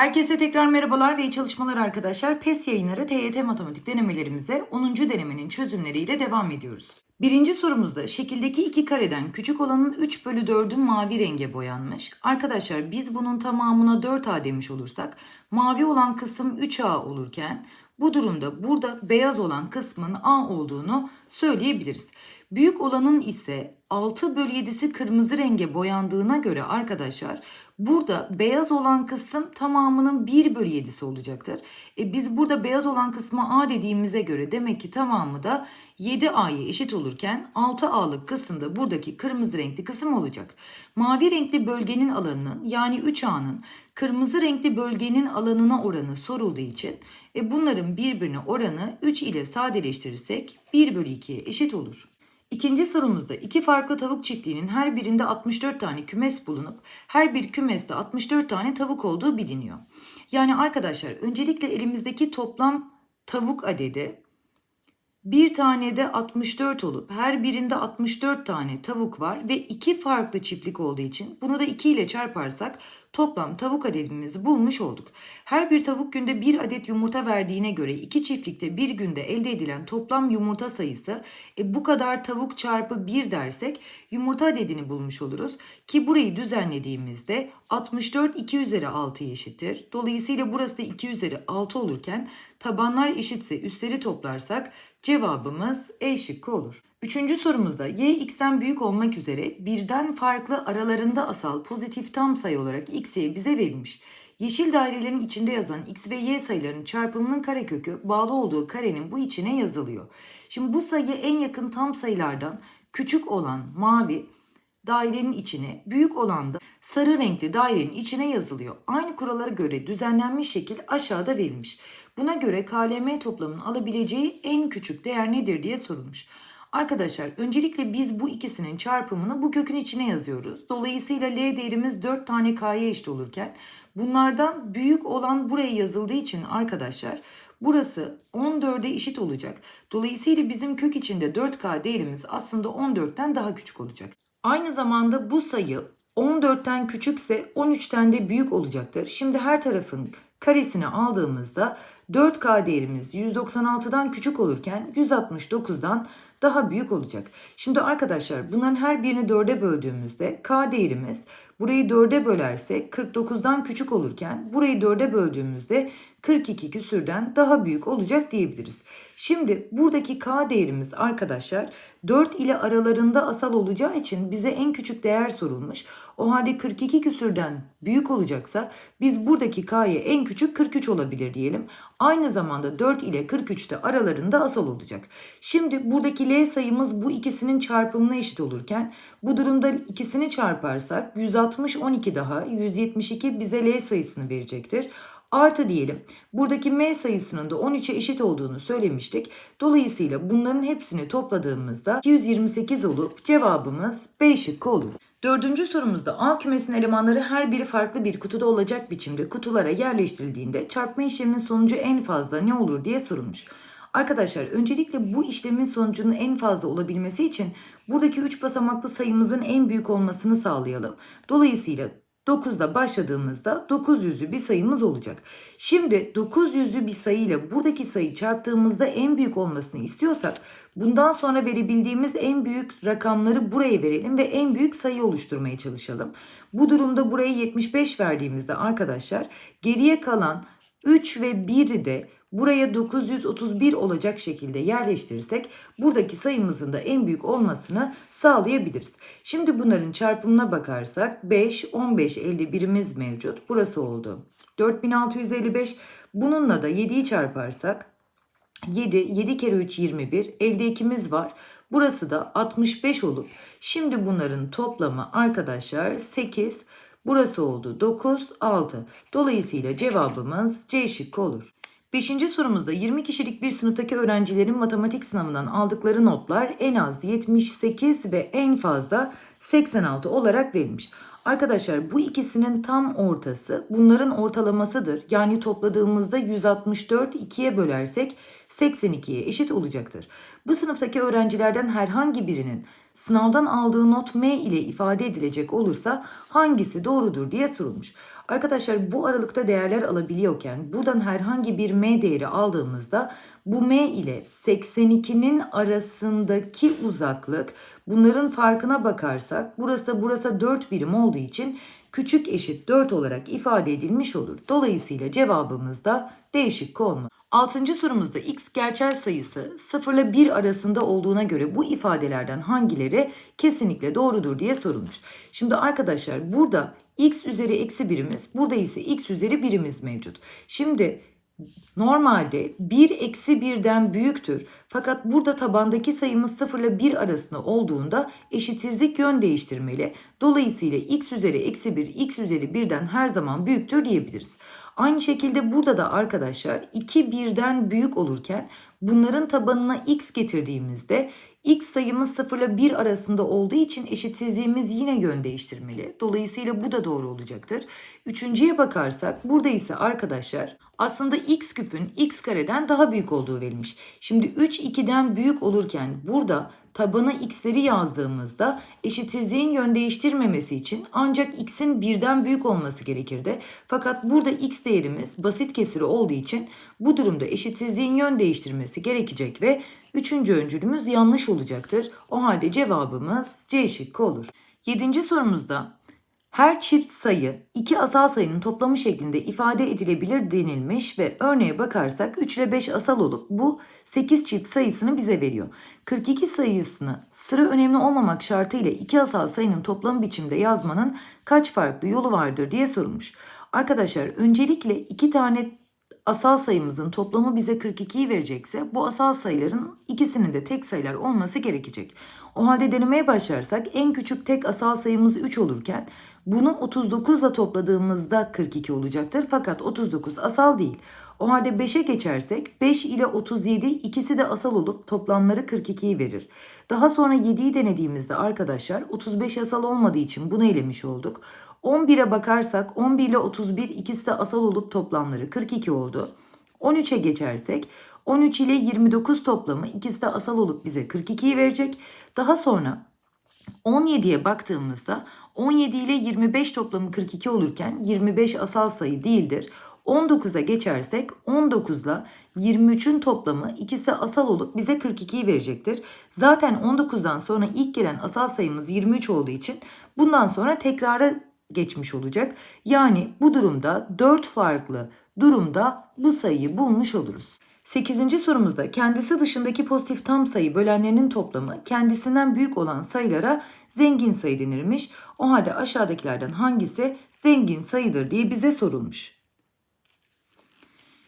Herkese tekrar merhabalar ve iyi çalışmalar arkadaşlar. PES yayınları TYT matematik denemelerimize 10. denemenin çözümleriyle devam ediyoruz. Birinci sorumuzda şekildeki iki kareden küçük olanın 3 bölü 4'ü mavi renge boyanmış. Arkadaşlar biz bunun tamamına 4A demiş olursak mavi olan kısım 3A olurken bu durumda burada beyaz olan kısmın A olduğunu söyleyebiliriz. Büyük olanın ise 6 bölü 7'si kırmızı renge boyandığına göre arkadaşlar burada beyaz olan kısım tamamının 1 bölü 7'si olacaktır. E biz burada beyaz olan kısma A dediğimize göre demek ki tamamı da 7A'ya eşit olurken 6A'lık kısımda buradaki kırmızı renkli kısım olacak. Mavi renkli bölgenin alanının yani 3A'nın kırmızı renkli bölgenin alanına oranı sorulduğu için e bunların birbirine oranı 3 ile sadeleştirirsek 1 bölü 2'ye eşit olur. İkinci sorumuzda iki farklı tavuk çiftliğinin her birinde 64 tane kümes bulunup her bir kümeste 64 tane tavuk olduğu biliniyor. Yani arkadaşlar öncelikle elimizdeki toplam tavuk adedi bir tane de 64 olup her birinde 64 tane tavuk var ve iki farklı çiftlik olduğu için bunu da 2 ile çarparsak toplam tavuk adedimizi bulmuş olduk. Her bir tavuk günde bir adet yumurta verdiğine göre iki çiftlikte bir günde elde edilen toplam yumurta sayısı e, bu kadar tavuk çarpı 1 dersek yumurta adedini bulmuş oluruz. Ki burayı düzenlediğimizde 64 2 üzeri 6 eşittir. Dolayısıyla burası da 2 üzeri 6 olurken tabanlar eşitse üstleri toplarsak cevabımız E şıkkı olur. Üçüncü sorumuzda y x'ten büyük olmak üzere birden farklı aralarında asal pozitif tam sayı olarak x'ye bize verilmiş. Yeşil dairelerin içinde yazan x ve y sayılarının çarpımının karekökü bağlı olduğu karenin bu içine yazılıyor. Şimdi bu sayı en yakın tam sayılardan küçük olan mavi dairenin içine, büyük olan da sarı renkli dairenin içine yazılıyor. Aynı kurallara göre düzenlenmiş şekil aşağıda verilmiş. Buna göre KLM toplamının alabileceği en küçük değer nedir diye sorulmuş. Arkadaşlar öncelikle biz bu ikisinin çarpımını bu kökün içine yazıyoruz. Dolayısıyla L değerimiz 4 tane K'ya eşit olurken bunlardan büyük olan buraya yazıldığı için arkadaşlar burası 14'e eşit olacak. Dolayısıyla bizim kök içinde 4K değerimiz aslında 14'ten daha küçük olacak. Aynı zamanda bu sayı 14'ten küçükse 13'ten de büyük olacaktır. Şimdi her tarafın karesini aldığımızda 4K değerimiz 196'dan küçük olurken 169'dan daha büyük olacak. Şimdi arkadaşlar bunların her birini 4'e böldüğümüzde K değerimiz burayı 4'e bölersek 49'dan küçük olurken burayı 4'e böldüğümüzde 42 küsürden daha büyük olacak diyebiliriz. Şimdi buradaki K değerimiz arkadaşlar 4 ile aralarında asal olacağı için bize en küçük değer sorulmuş. O halde 42 küsürden büyük olacaksa biz buradaki K'ye en küçük 43 olabilir diyelim. Aynı zamanda 4 ile 43 de aralarında asal olacak. Şimdi buradaki L sayımız bu ikisinin çarpımına eşit olurken bu durumda ikisini çarparsak 160 12 daha 172 bize L sayısını verecektir. Artı diyelim. Buradaki m sayısının da 13'e eşit olduğunu söylemiştik. Dolayısıyla bunların hepsini topladığımızda 228 olup cevabımız B şıkkı olur. Dördüncü sorumuzda A kümesinin elemanları her biri farklı bir kutuda olacak biçimde kutulara yerleştirildiğinde çarpma işleminin sonucu en fazla ne olur diye sorulmuş. Arkadaşlar öncelikle bu işlemin sonucunun en fazla olabilmesi için buradaki 3 basamaklı sayımızın en büyük olmasını sağlayalım. Dolayısıyla 9'da başladığımızda 900'lü bir sayımız olacak. Şimdi 900'lü bir sayı ile buradaki sayı çarptığımızda en büyük olmasını istiyorsak bundan sonra verebildiğimiz en büyük rakamları buraya verelim ve en büyük sayı oluşturmaya çalışalım. Bu durumda buraya 75 verdiğimizde arkadaşlar geriye kalan 3 ve 1'i de buraya 931 olacak şekilde yerleştirirsek buradaki sayımızın da en büyük olmasını sağlayabiliriz. Şimdi bunların çarpımına bakarsak 5, 15 elde birimiz mevcut. Burası oldu. 4655 bununla da 7'yi çarparsak 7, 7 kere 3 21 elde 2'miz var. Burası da 65 olup şimdi bunların toplamı arkadaşlar 8 Burası oldu 9, 6. Dolayısıyla cevabımız C şıkkı olur. Beşinci sorumuzda 20 kişilik bir sınıftaki öğrencilerin matematik sınavından aldıkları notlar en az 78 ve en fazla 86 olarak verilmiş. Arkadaşlar bu ikisinin tam ortası bunların ortalamasıdır. Yani topladığımızda 164 2'ye bölersek 82'ye eşit olacaktır. Bu sınıftaki öğrencilerden herhangi birinin sınavdan aldığı not M ile ifade edilecek olursa hangisi doğrudur diye sorulmuş. Arkadaşlar bu aralıkta değerler alabiliyorken buradan herhangi bir m değeri aldığımızda bu m ile 82'nin arasındaki uzaklık bunların farkına bakarsak burası da burası 4 birim olduğu için küçük eşit 4 olarak ifade edilmiş olur. Dolayısıyla cevabımız da D şıkkı olmalı. Altıncı sorumuzda x gerçel sayısı 0 ile 1 arasında olduğuna göre bu ifadelerden hangileri kesinlikle doğrudur diye sorulmuş. Şimdi arkadaşlar burada x üzeri eksi birimiz, burada ise x üzeri birimiz mevcut. Şimdi Normalde 1 eksi 1'den büyüktür. Fakat burada tabandaki sayımız 0 ile 1 arasında olduğunda eşitsizlik yön değiştirmeli. Dolayısıyla x üzeri eksi 1 x üzeri 1'den her zaman büyüktür diyebiliriz. Aynı şekilde burada da arkadaşlar 2 birden büyük olurken bunların tabanına x getirdiğimizde x sayımız 0 ile 1 arasında olduğu için eşitsizliğimiz yine yön değiştirmeli. Dolayısıyla bu da doğru olacaktır. Üçüncüye bakarsak burada ise arkadaşlar aslında x küpün x kareden daha büyük olduğu verilmiş. Şimdi 3 2'den büyük olurken burada tabana x'leri yazdığımızda eşitsizliğin yön değiştirmemesi için ancak x'in birden büyük olması gerekirdi. Fakat burada x değerimiz basit kesiri olduğu için bu durumda eşitsizliğin yön değiştirmesi gerekecek ve üçüncü öncülümüz yanlış olacaktır. O halde cevabımız C şıkkı olur. Yedinci sorumuzda her çift sayı iki asal sayının toplamı şeklinde ifade edilebilir denilmiş ve örneğe bakarsak 3 ile 5 asal olup bu 8 çift sayısını bize veriyor. 42 sayısını sıra önemli olmamak şartıyla iki asal sayının toplamı biçimde yazmanın kaç farklı yolu vardır diye sorulmuş. Arkadaşlar öncelikle iki tane asal sayımızın toplamı bize 42'yi verecekse bu asal sayıların ikisinin de tek sayılar olması gerekecek. O halde denemeye başlarsak en küçük tek asal sayımız 3 olurken bunu 39 ile topladığımızda 42 olacaktır. Fakat 39 asal değil. O halde 5'e geçersek 5 ile 37 ikisi de asal olup toplamları 42'yi verir. Daha sonra 7'yi denediğimizde arkadaşlar 35 asal olmadığı için bunu elemiş olduk. 11'e bakarsak 11 ile 31 ikisi de asal olup toplamları 42 oldu. 13'e geçersek 13 ile 29 toplamı ikisi de asal olup bize 42'yi verecek. Daha sonra 17'ye baktığımızda 17 ile 25 toplamı 42 olurken 25 asal sayı değildir. 19'a geçersek 19 ile 23'ün toplamı ikisi asal olup bize 42'yi verecektir. Zaten 19'dan sonra ilk gelen asal sayımız 23 olduğu için bundan sonra tekrara geçmiş olacak. Yani bu durumda 4 farklı durumda bu sayıyı bulmuş oluruz. 8. sorumuzda kendisi dışındaki pozitif tam sayı bölenlerinin toplamı kendisinden büyük olan sayılara zengin sayı denirmiş. O halde aşağıdakilerden hangisi zengin sayıdır diye bize sorulmuş.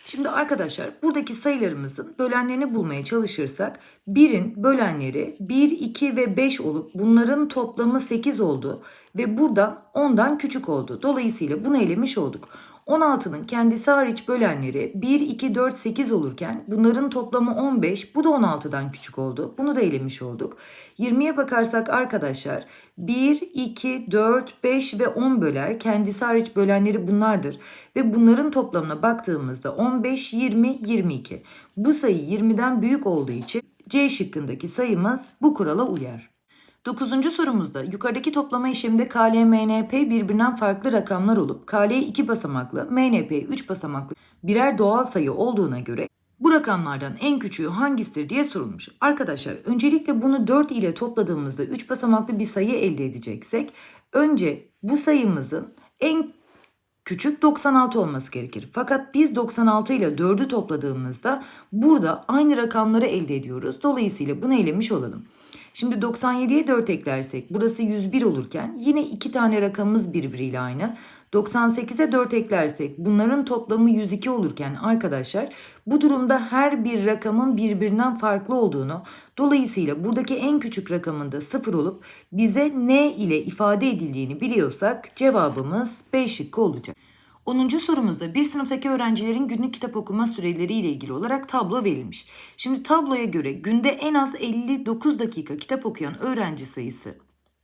Şimdi arkadaşlar buradaki sayılarımızın bölenlerini bulmaya çalışırsak 1'in bölenleri 1, 2 ve 5 olup bunların toplamı 8 oldu ve buradan 10'dan küçük oldu. Dolayısıyla bunu elemiş olduk. 16'nın kendisi hariç bölenleri 1, 2, 4, 8 olurken bunların toplamı 15. Bu da 16'dan küçük oldu. Bunu da elemiş olduk. 20'ye bakarsak arkadaşlar 1, 2, 4, 5 ve 10 böler. Kendisi hariç bölenleri bunlardır. Ve bunların toplamına baktığımızda 15, 20, 22. Bu sayı 20'den büyük olduğu için C şıkkındaki sayımız bu kurala uyar. Dokuzuncu sorumuzda yukarıdaki toplama işleminde KL, MNP birbirinden farklı rakamlar olup KL 2 basamaklı, MNP 3 basamaklı birer doğal sayı olduğuna göre bu rakamlardan en küçüğü hangisidir diye sorulmuş. Arkadaşlar öncelikle bunu 4 ile topladığımızda 3 basamaklı bir sayı elde edeceksek önce bu sayımızın en küçük 96 olması gerekir. Fakat biz 96 ile 4'ü topladığımızda burada aynı rakamları elde ediyoruz. Dolayısıyla bunu elemiş olalım. Şimdi 97'ye 4 eklersek burası 101 olurken yine iki tane rakamımız birbiriyle aynı. 98'e 4 eklersek bunların toplamı 102 olurken arkadaşlar bu durumda her bir rakamın birbirinden farklı olduğunu dolayısıyla buradaki en küçük rakamın da 0 olup bize n ile ifade edildiğini biliyorsak cevabımız B şıkkı olacak. 10. sorumuzda bir sınıftaki öğrencilerin günlük kitap okuma süreleri ile ilgili olarak tablo verilmiş. Şimdi tabloya göre günde en az 59 dakika kitap okuyan öğrenci sayısı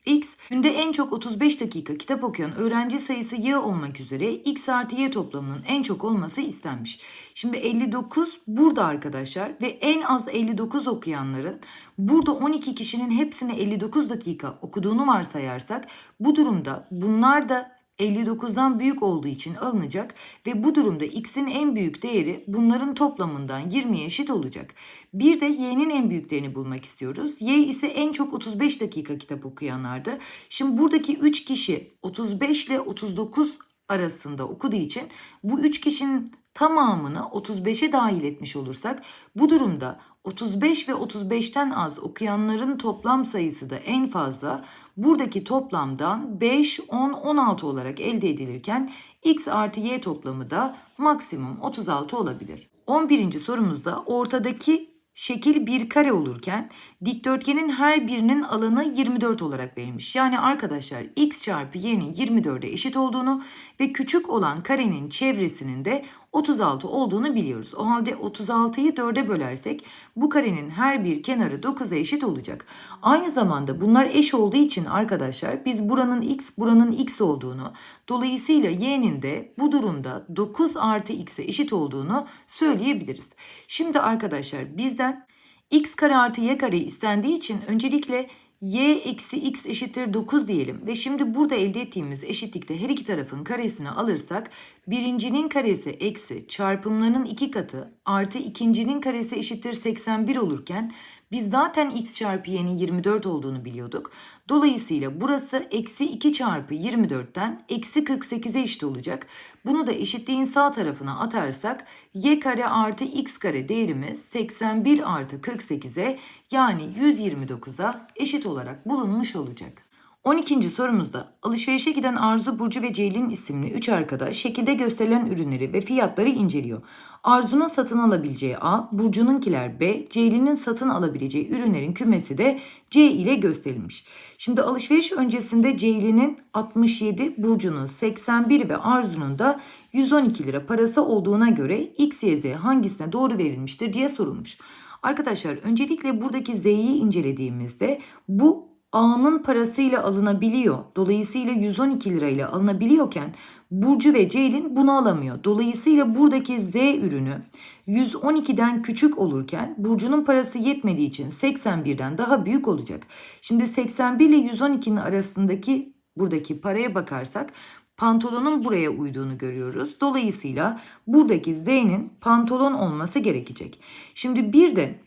X, günde en çok 35 dakika kitap okuyan öğrenci sayısı Y olmak üzere X artı Y toplamının en çok olması istenmiş. Şimdi 59 burada arkadaşlar ve en az 59 okuyanların burada 12 kişinin hepsine 59 dakika okuduğunu varsayarsak bu durumda bunlar da 59'dan büyük olduğu için alınacak ve bu durumda x'in en büyük değeri bunların toplamından 20'ye eşit olacak. Bir de y'nin en büyüklerini bulmak istiyoruz. Y ise en çok 35 dakika kitap okuyanlardı. Şimdi buradaki 3 kişi 35 ile 39 arasında okuduğu için bu 3 kişinin tamamını 35'e dahil etmiş olursak bu durumda 35 ve 35'ten az okuyanların toplam sayısı da en fazla buradaki toplamdan 5, 10, 16 olarak elde edilirken x artı y toplamı da maksimum 36 olabilir. 11. sorumuzda ortadaki şekil bir kare olurken dikdörtgenin her birinin alanı 24 olarak verilmiş. Yani arkadaşlar x çarpı y'nin 24'e eşit olduğunu ve küçük olan karenin çevresinin de 36 olduğunu biliyoruz. O halde 36'yı 4'e bölersek bu karenin her bir kenarı 9'a eşit olacak. Aynı zamanda bunlar eş olduğu için arkadaşlar biz buranın x buranın x olduğunu dolayısıyla y'nin de bu durumda 9 artı x'e eşit olduğunu söyleyebiliriz. Şimdi arkadaşlar bizden x kare artı y kare istendiği için öncelikle y eksi x eşittir 9 diyelim. Ve şimdi burada elde ettiğimiz eşitlikte her iki tarafın karesini alırsak birincinin karesi eksi çarpımlarının iki katı artı ikincinin karesi eşittir 81 olurken biz zaten x çarpı y'nin 24 olduğunu biliyorduk. Dolayısıyla burası eksi 2 çarpı 24'ten eksi 48'e eşit olacak. Bunu da eşitliğin sağ tarafına atarsak y kare artı x kare değerimiz 81 artı 48'e yani 129'a eşit olarak bulunmuş olacak. 12. sorumuzda alışverişe giden Arzu, Burcu ve Ceylin isimli 3 arkadaş şekilde gösterilen ürünleri ve fiyatları inceliyor. Arzu'nun satın alabileceği A, Burcu'nunkiler B, Ceylin'in satın alabileceği ürünlerin kümesi de C ile gösterilmiş. Şimdi alışveriş öncesinde Ceylin'in 67, Burcu'nun 81 ve Arzu'nun da 112 lira parası olduğuna göre X, Y, Z hangisine doğru verilmiştir diye sorulmuş. Arkadaşlar öncelikle buradaki Z'yi incelediğimizde bu A'nın parasıyla alınabiliyor. Dolayısıyla 112 lirayla alınabiliyorken Burcu ve Ceylin bunu alamıyor. Dolayısıyla buradaki Z ürünü 112'den küçük olurken Burcu'nun parası yetmediği için 81'den daha büyük olacak. Şimdi 81 ile 112'nin arasındaki buradaki paraya bakarsak pantolonun buraya uyduğunu görüyoruz. Dolayısıyla buradaki Z'nin pantolon olması gerekecek. Şimdi bir de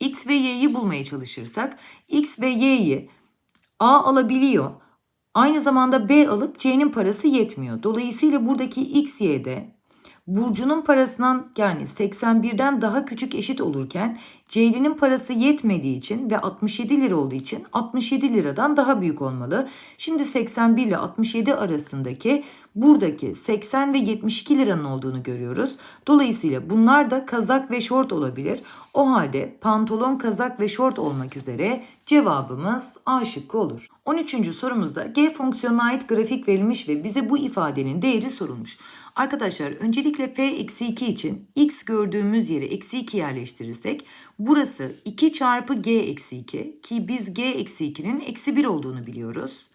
X ve Y'yi bulmaya çalışırsak X ve Y'yi A alabiliyor. Aynı zamanda B alıp C'nin parası yetmiyor. Dolayısıyla buradaki X, Y'de Burcu'nun parasından yani 81'den daha küçük eşit olurken Ceylin'in parası yetmediği için ve 67 lira olduğu için 67 liradan daha büyük olmalı. Şimdi 81 ile 67 arasındaki buradaki 80 ve 72 liranın olduğunu görüyoruz. Dolayısıyla bunlar da kazak ve şort olabilir. O halde pantolon, kazak ve şort olmak üzere cevabımız A şıkkı olur. 13. sorumuzda G fonksiyonuna ait grafik verilmiş ve bize bu ifadenin değeri sorulmuş. Arkadaşlar öncelikle p eksi 2 için x gördüğümüz yere eksi 2 yerleştirirsek burası 2 çarpı g eksi 2 ki biz g eksi 2'nin eksi 1 olduğunu biliyoruz.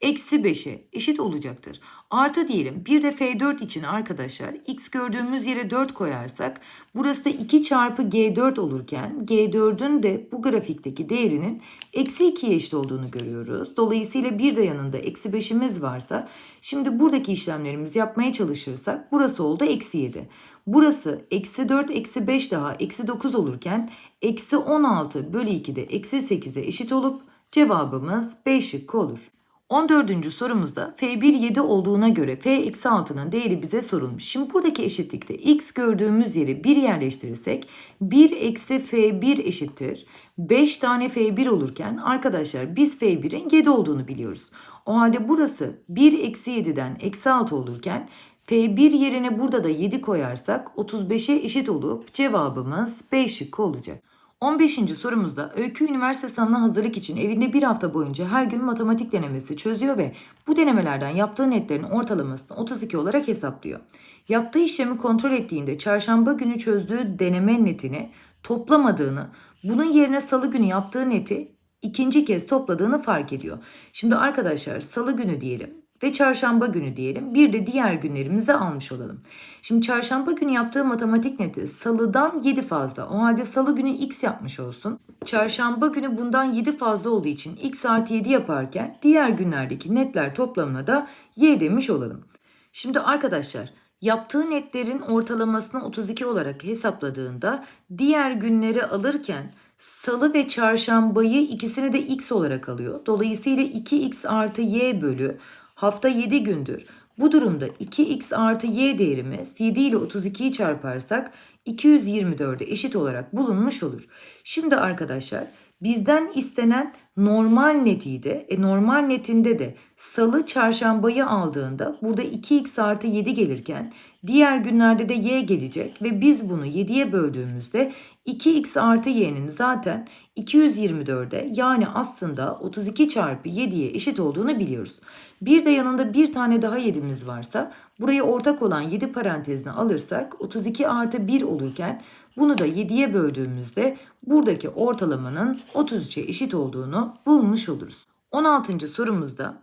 Eksi 5'e eşit olacaktır. Artı diyelim bir de F4 için arkadaşlar x gördüğümüz yere 4 koyarsak burası da 2 çarpı G4 olurken G4'ün de bu grafikteki değerinin eksi 2'ye eşit olduğunu görüyoruz. Dolayısıyla bir de yanında eksi 5'imiz varsa şimdi buradaki işlemlerimizi yapmaya çalışırsak burası oldu eksi 7. Burası eksi 4 eksi 5 daha eksi 9 olurken eksi 16 bölü 2 de eksi 8'e eşit olup cevabımız B şıkkı olur. 14. sorumuzda F1 7 olduğuna göre F-6'nın değeri bize sorulmuş. Şimdi buradaki eşitlikte x gördüğümüz yeri 1 yerleştirirsek 1 eksi F1 eşittir. 5 tane F1 olurken arkadaşlar biz F1'in 7 olduğunu biliyoruz. O halde burası 1 eksi 7'den eksi 6 olurken F1 yerine burada da 7 koyarsak 35'e eşit olup cevabımız B şıkkı olacak. 15. sorumuzda Öykü üniversite sınavına hazırlık için evinde bir hafta boyunca her gün matematik denemesi çözüyor ve bu denemelerden yaptığı netlerin ortalamasını 32 olarak hesaplıyor. Yaptığı işlemi kontrol ettiğinde çarşamba günü çözdüğü deneme netini toplamadığını, bunun yerine salı günü yaptığı neti ikinci kez topladığını fark ediyor. Şimdi arkadaşlar salı günü diyelim. Ve çarşamba günü diyelim. Bir de diğer günlerimizi almış olalım. Şimdi çarşamba günü yaptığı matematik neti salıdan 7 fazla. O halde salı günü x yapmış olsun. Çarşamba günü bundan 7 fazla olduğu için x artı 7 yaparken diğer günlerdeki netler toplamına da y demiş olalım. Şimdi arkadaşlar yaptığı netlerin ortalamasını 32 olarak hesapladığında diğer günleri alırken salı ve çarşambayı ikisini de x olarak alıyor. Dolayısıyla 2x artı y bölü hafta 7 gündür. Bu durumda 2x artı y değerimiz 7 ile 32'yi çarparsak 224'e eşit olarak bulunmuş olur. Şimdi arkadaşlar bizden istenen normal netiydi. E normal netinde de salı çarşambayı aldığında burada 2x artı 7 gelirken diğer günlerde de y gelecek ve biz bunu 7'ye böldüğümüzde 2x artı y'nin zaten 224'e yani aslında 32 çarpı 7'ye eşit olduğunu biliyoruz. Bir de yanında bir tane daha 7'miz varsa buraya ortak olan 7 parantezine alırsak 32 artı 1 olurken bunu da 7'ye böldüğümüzde buradaki ortalamanın 33'e eşit olduğunu bulmuş oluruz. 16. sorumuzda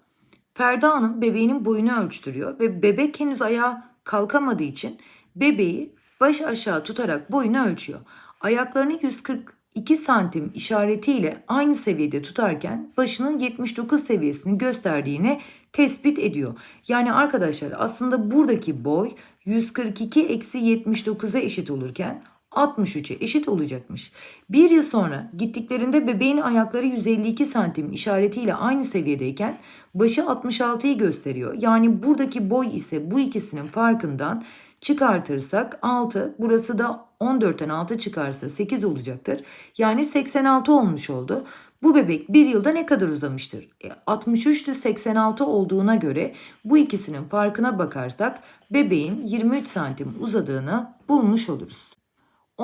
Ferda Hanım bebeğinin boyunu ölçtürüyor ve bebek henüz ayağa kalkamadığı için bebeği baş aşağı tutarak boyunu ölçüyor. Ayaklarını 142 santim işaretiyle aynı seviyede tutarken başının 79 seviyesini gösterdiğini tespit ediyor. Yani arkadaşlar aslında buradaki boy 142 eksi 79'a eşit olurken 63'e eşit olacakmış. Bir yıl sonra gittiklerinde bebeğin ayakları 152 santim işaretiyle aynı seviyedeyken başı 66'yı gösteriyor. Yani buradaki boy ise bu ikisinin farkından çıkartırsak 6 burası da 14'ten 6 çıkarsa 8 olacaktır. Yani 86 olmuş oldu. Bu bebek bir yılda ne kadar uzamıştır? E, 63'tü 86 olduğuna göre bu ikisinin farkına bakarsak bebeğin 23 santim uzadığını bulmuş oluruz.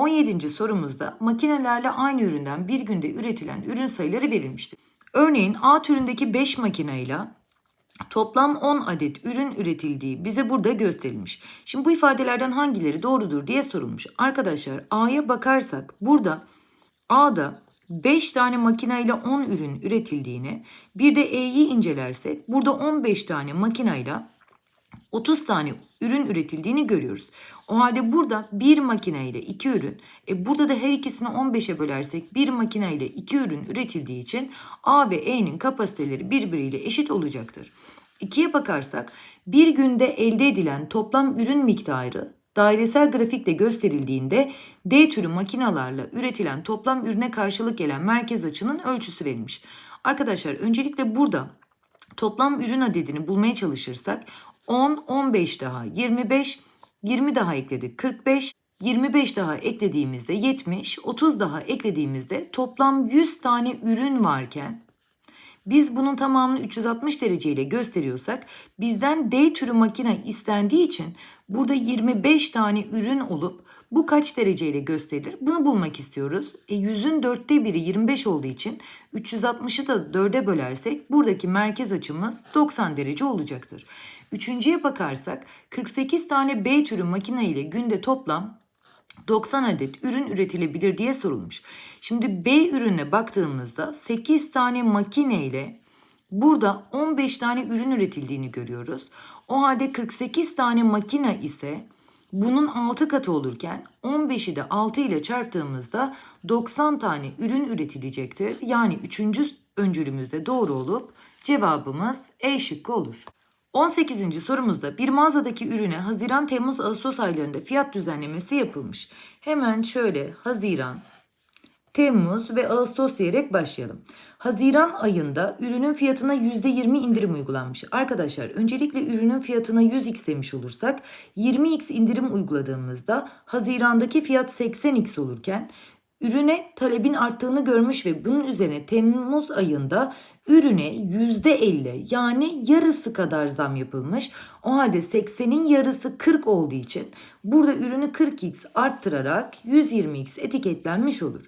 17. sorumuzda makinelerle aynı üründen bir günde üretilen ürün sayıları verilmiştir. Örneğin A türündeki 5 makineyle toplam 10 adet ürün üretildiği bize burada gösterilmiş. Şimdi bu ifadelerden hangileri doğrudur diye sorulmuş. Arkadaşlar A'ya bakarsak burada A'da 5 tane makineyle 10 ürün üretildiğini, bir de E'yi incelersek burada 15 tane makineyle 30 tane ürün üretildiğini görüyoruz. O halde burada bir makineyle iki ürün, e burada da her ikisini 15'e bölersek bir makineyle iki ürün üretildiği için A ve E'nin kapasiteleri birbiriyle eşit olacaktır. İkiye bakarsak bir günde elde edilen toplam ürün miktarı dairesel grafikle gösterildiğinde D türü makinalarla üretilen toplam ürüne karşılık gelen merkez açının ölçüsü verilmiş. Arkadaşlar öncelikle burada toplam ürün adedini bulmaya çalışırsak 10, 15 daha 25, 20 daha ekledik 45, 25 daha eklediğimizde 70, 30 daha eklediğimizde toplam 100 tane ürün varken biz bunun tamamını 360 derece ile gösteriyorsak bizden D türü makine istendiği için burada 25 tane ürün olup bu kaç dereceyle gösterilir? Bunu bulmak istiyoruz. E 100'ün dörtte biri 25 olduğu için 360'ı da 4'e bölersek buradaki merkez açımız 90 derece olacaktır. Üçüncüye bakarsak 48 tane B türü makine ile günde toplam 90 adet ürün üretilebilir diye sorulmuş. Şimdi B ürüne baktığımızda 8 tane makine ile burada 15 tane ürün üretildiğini görüyoruz. O halde 48 tane makine ise bunun 6 katı olurken 15'i de 6 ile çarptığımızda 90 tane ürün üretilecektir. Yani 3. öncülümüzde doğru olup cevabımız E şıkkı olur. 18. sorumuzda bir mağazadaki ürüne Haziran, Temmuz, Ağustos aylarında fiyat düzenlemesi yapılmış. Hemen şöyle Haziran, Temmuz ve Ağustos diyerek başlayalım. Haziran ayında ürünün fiyatına %20 indirim uygulanmış. Arkadaşlar öncelikle ürünün fiyatına 100x demiş olursak 20x indirim uyguladığımızda Haziran'daki fiyat 80x olurken ürüne talebin arttığını görmüş ve bunun üzerine Temmuz ayında ürüne %50 yani yarısı kadar zam yapılmış. O halde 80'in yarısı 40 olduğu için burada ürünü 40x arttırarak 120x etiketlenmiş olur.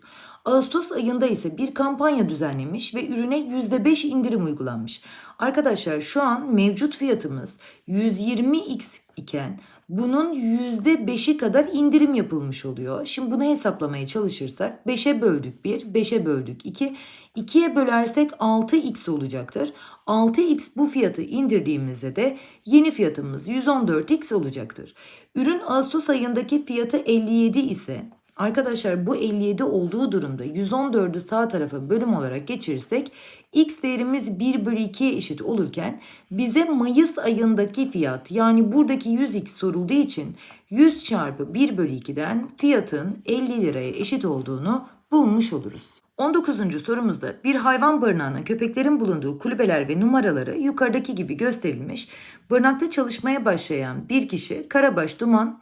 Ağustos ayında ise bir kampanya düzenlemiş ve ürüne %5 indirim uygulanmış. Arkadaşlar şu an mevcut fiyatımız 120x iken bunun %5'i kadar indirim yapılmış oluyor. Şimdi bunu hesaplamaya çalışırsak 5'e böldük 1, 5'e böldük 2. 2'ye bölersek 6x olacaktır. 6x bu fiyatı indirdiğimizde de yeni fiyatımız 114x olacaktır. Ürün Ağustos ayındaki fiyatı 57 ise Arkadaşlar bu 57 olduğu durumda 114'ü sağ tarafa bölüm olarak geçirirsek x değerimiz 1 bölü 2'ye eşit olurken bize Mayıs ayındaki fiyat yani buradaki 100x sorulduğu için 100 çarpı 1 bölü 2'den fiyatın 50 liraya eşit olduğunu bulmuş oluruz. 19. sorumuzda bir hayvan barınağına köpeklerin bulunduğu kulübeler ve numaraları yukarıdaki gibi gösterilmiş. Barınakta çalışmaya başlayan bir kişi Karabaş, Duman,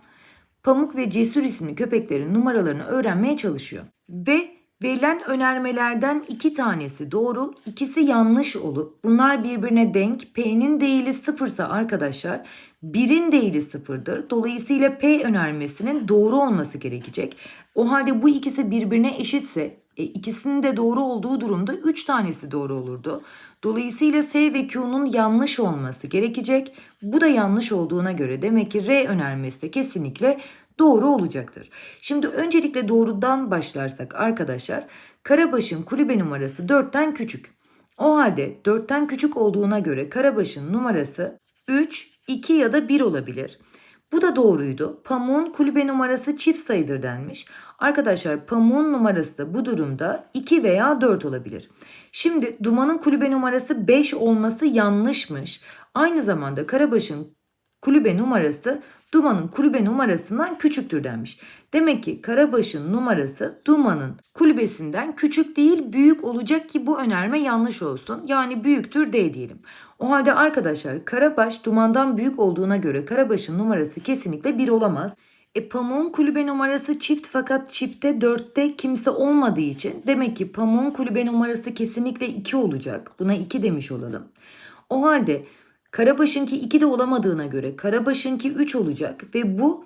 Pamuk ve Cesur isimli köpeklerin numaralarını öğrenmeye çalışıyor. Ve verilen önermelerden iki tanesi doğru, ikisi yanlış olup bunlar birbirine denk. P'nin değili sıfırsa arkadaşlar birin değili sıfırdır. Dolayısıyla P önermesinin doğru olması gerekecek. O halde bu ikisi birbirine eşitse e, ikisinin de doğru olduğu durumda 3 tanesi doğru olurdu. Dolayısıyla S ve Q'nun yanlış olması gerekecek. Bu da yanlış olduğuna göre demek ki R önermesi de kesinlikle doğru olacaktır. Şimdi öncelikle doğrudan başlarsak arkadaşlar Karabaş'ın kulübe numarası 4'ten küçük. O halde 4'ten küçük olduğuna göre Karabaş'ın numarası 3, 2 ya da 1 olabilir. Bu da doğruydu. Pamuğun kulübe numarası çift sayıdır denmiş. Arkadaşlar pamuğun numarası da bu durumda 2 veya 4 olabilir. Şimdi dumanın kulübe numarası 5 olması yanlışmış. Aynı zamanda Karabaş'ın kulübe numarası Duman'ın kulübe numarasından küçüktür denmiş. Demek ki Karabaş'ın numarası Duman'ın kulübesinden küçük değil büyük olacak ki bu önerme yanlış olsun. Yani büyüktür D diyelim. O halde arkadaşlar Karabaş Duman'dan büyük olduğuna göre Karabaş'ın numarası kesinlikle 1 olamaz. E pamuğun kulübe numarası çift fakat çifte 4'te kimse olmadığı için demek ki pamuğun kulübe numarası kesinlikle 2 olacak. Buna 2 demiş olalım. O halde Karabaş'ınki 2 de olamadığına göre Karabaş'ınki 3 olacak ve bu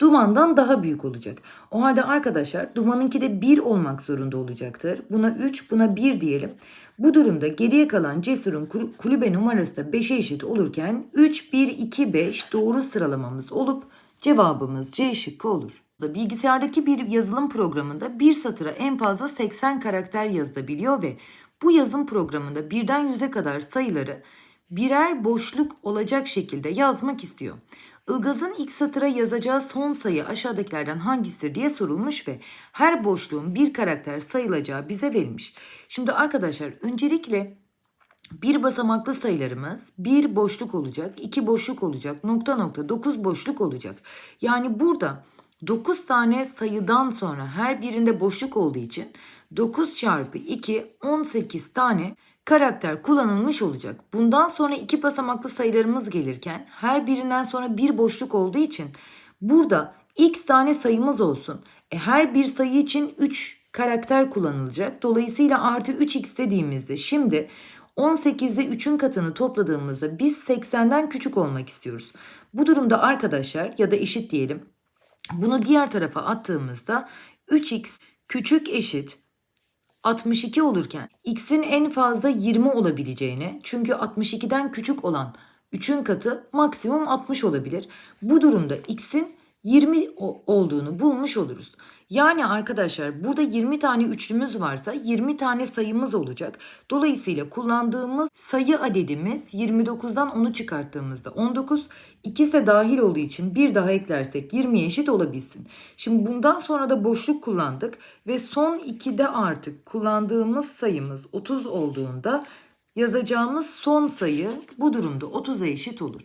Duman'dan daha büyük olacak. O halde arkadaşlar Duman'ınki de 1 olmak zorunda olacaktır. Buna 3, buna 1 diyelim. Bu durumda geriye kalan Cesur'un kulübe numarası da 5'e eşit olurken 3, 1, 2, 5 doğru sıralamamız olup cevabımız C şıkkı olur. Bilgisayardaki bir yazılım programında bir satıra en fazla 80 karakter yazılabiliyor ve bu yazım programında birden yüze kadar sayıları birer boşluk olacak şekilde yazmak istiyor. Ilgaz'ın ilk satıra yazacağı son sayı aşağıdakilerden hangisidir diye sorulmuş ve her boşluğun bir karakter sayılacağı bize verilmiş. Şimdi arkadaşlar öncelikle bir basamaklı sayılarımız bir boşluk olacak, iki boşluk olacak, nokta nokta dokuz boşluk olacak. Yani burada 9 tane sayıdan sonra her birinde boşluk olduğu için 9 çarpı 2 18 tane karakter kullanılmış olacak. Bundan sonra iki basamaklı sayılarımız gelirken her birinden sonra bir boşluk olduğu için burada x tane sayımız olsun. E, her bir sayı için 3 karakter kullanılacak. Dolayısıyla artı 3x dediğimizde şimdi 18'de 3'ün katını topladığımızda biz 80'den küçük olmak istiyoruz. Bu durumda arkadaşlar ya da eşit diyelim. Bunu diğer tarafa attığımızda 3x küçük eşit 62 olurken x'in en fazla 20 olabileceğini çünkü 62'den küçük olan 3'ün katı maksimum 60 olabilir. Bu durumda x'in 20 olduğunu bulmuş oluruz. Yani arkadaşlar burada 20 tane üçlümüz varsa 20 tane sayımız olacak. Dolayısıyla kullandığımız sayı adedimiz 29'dan 10'u çıkarttığımızda 19. İkisi dahil olduğu için bir daha eklersek 20'ye eşit olabilsin. Şimdi bundan sonra da boşluk kullandık ve son 2'de artık kullandığımız sayımız 30 olduğunda yazacağımız son sayı bu durumda 30'a eşit olur.